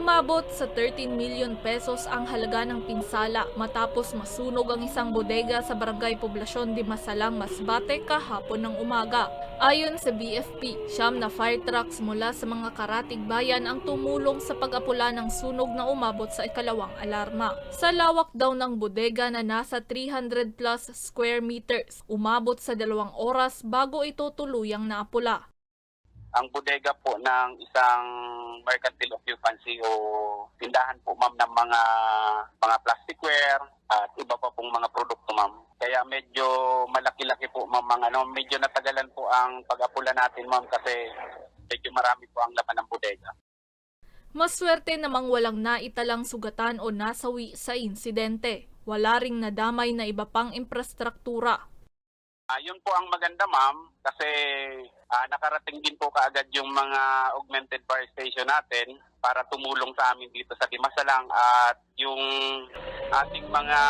Umabot sa 13 million pesos ang halaga ng pinsala matapos masunog ang isang bodega sa barangay Poblasyon di Masalang, Masbate kahapon ng umaga. Ayon sa BFP, siyam na fire trucks mula sa mga karatig bayan ang tumulong sa pag-apula ng sunog na umabot sa ikalawang alarma. Sa lawak daw ng bodega na nasa 300 plus square meters, umabot sa dalawang oras bago ito tuluyang naapula. Ang bodega po ng isang mercantile occupancy o tindahan po ma'am ng mga mga plasticware at iba pa pong mga produkto ma'am. Kaya medyo malaki-laki po ma'am ang ano, medyo natagalan po ang pag-apula natin ma'am kasi medyo marami po ang laman ng bodega. Maswerte namang walang naitalang sugatan o nasawi sa insidente. Wala ring nadamay na iba pang infrastruktura. Yun po ang maganda ma'am kasi ah, nakarating din po kaagad yung mga augmented fire station natin para tumulong sa amin dito sa Dimasalang at yung ating mga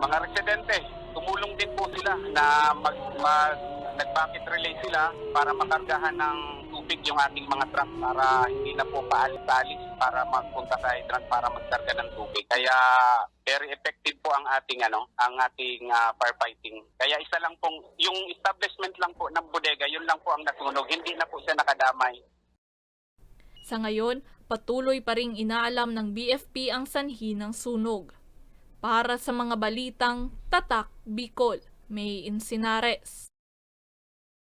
mga residente tumulong din po sila na mag, mag nag-bucket relay sila para makargahan ng tubig yung ating mga truck para hindi na po paalis-alis para magpunta sa hydrant para magkarga ng tubig. Kaya very effective po ang ating ano, ang ating ah, firefighting. Kaya isa lang pong yung establishment lang po ng bodega, yun lang po ang nasunog. Hindi na po siya nakadamay. Sa ngayon, patuloy pa ring inaalam ng BFP ang sanhi ng sunog. Para sa mga balitang Tatak Bicol, May Insinares.